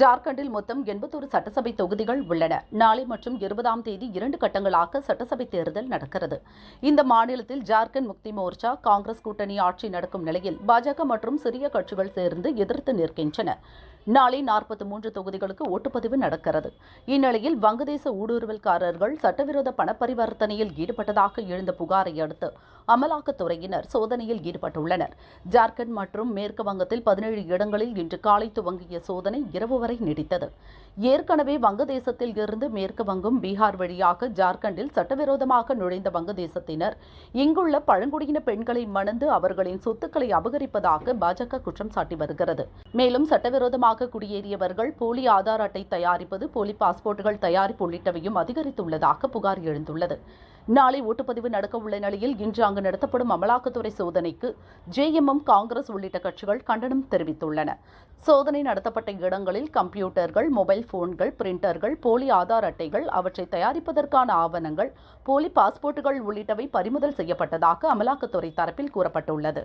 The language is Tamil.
ஜார்க்கண்டில் மொத்தம் எண்பத்தொரு சட்டசபை தொகுதிகள் உள்ளன. நாளை மற்றும் இருபதாம் தேதி இரண்டு கட்டங்களாக சட்டசபை தேர்தல் நடக்கிறது. இந்த மாநிலத்தில் ஜார்க்கண்ட் முக்தி மோர்ச்சா காங்கிரஸ் கூட்டணி ஆட்சி நடக்கும் நிலையில் பாஜக மற்றும் சிறிய கட்சிகள் சேர்ந்து எதிர்த்து நிற்கின்றன. நாளை நாற்பத்தி மூன்று தொகுதிகளுக்கு ஓட்டுப்பதிவு நடக்கிறது. இந்நிலையில் வங்கதேச ஊடுருவல்காரர்கள் சட்டவிரோத பணப்பரிவர்த்தனையில் ஈடுபட்டதாக எழுந்த புகாரை அடுத்து அமலாக்கத்துறையினர் சோதனையில் ஈடுபட்டுள்ளனர். ஜார்க்கண்ட் மற்றும் மேற்கு வங்கத்தில் பதினேழு இடங்களில் இன்று காலை துவங்கிய சோதனை இரவு வரை நீடித்தது. ஏற்கனவே வங்கதேசத்தில் இருந்து மேற்கு வங்கம் பீகார் வழியாக ஜார்க்கண்டில் சட்டவிரோதமாக நுழைந்த வங்கதேசத்தினர் இங்குள்ள பழங்குடியின பெண்களை மணந்து அவர்களின் சொத்துக்களை அபகரிப்பதாக பாஜக குற்றம் சாட்டி வருகிறது. மேலும் சட்டவிரோதமாக குடியேறியவர்கள் போலி ஆதார் அட்டை தயாரிப்பது போலி பாஸ்போர்ட்டுகள் தயாரிப்பு உள்ளிட்டவையும் அதிகரித்துள்ளதாக புகார் எழுந்துள்ளது. நாளை ஓட்டுப்பதிவு நடக்கவுள்ள நிலையில் இன்று அங்கு நடத்தப்படும் அமலாக்கத்துறை சோதனைக்கு ஜேஎம்எம் காங்கிரஸ் உள்ளிட்ட கட்சிகள் கண்டனம் தெரிவித்துள்ளன. சோதனை நடத்தப்பட்ட இடங்களில் கம்ப்யூட்டர்கள் மொபைல் போன்கள் பிரிண்டர்கள் போலி ஆதார் அட்டைகள் அவற்றை தயாரிப்பதற்கான ஆவணங்கள் போலி பாஸ்போர்ட்டுகள் உள்ளிட்டவை பறிமுதல் செய்யப்பட்டதாக அமலாக்கத்துறை தரப்பில் கூறப்பட்டுள்ளது.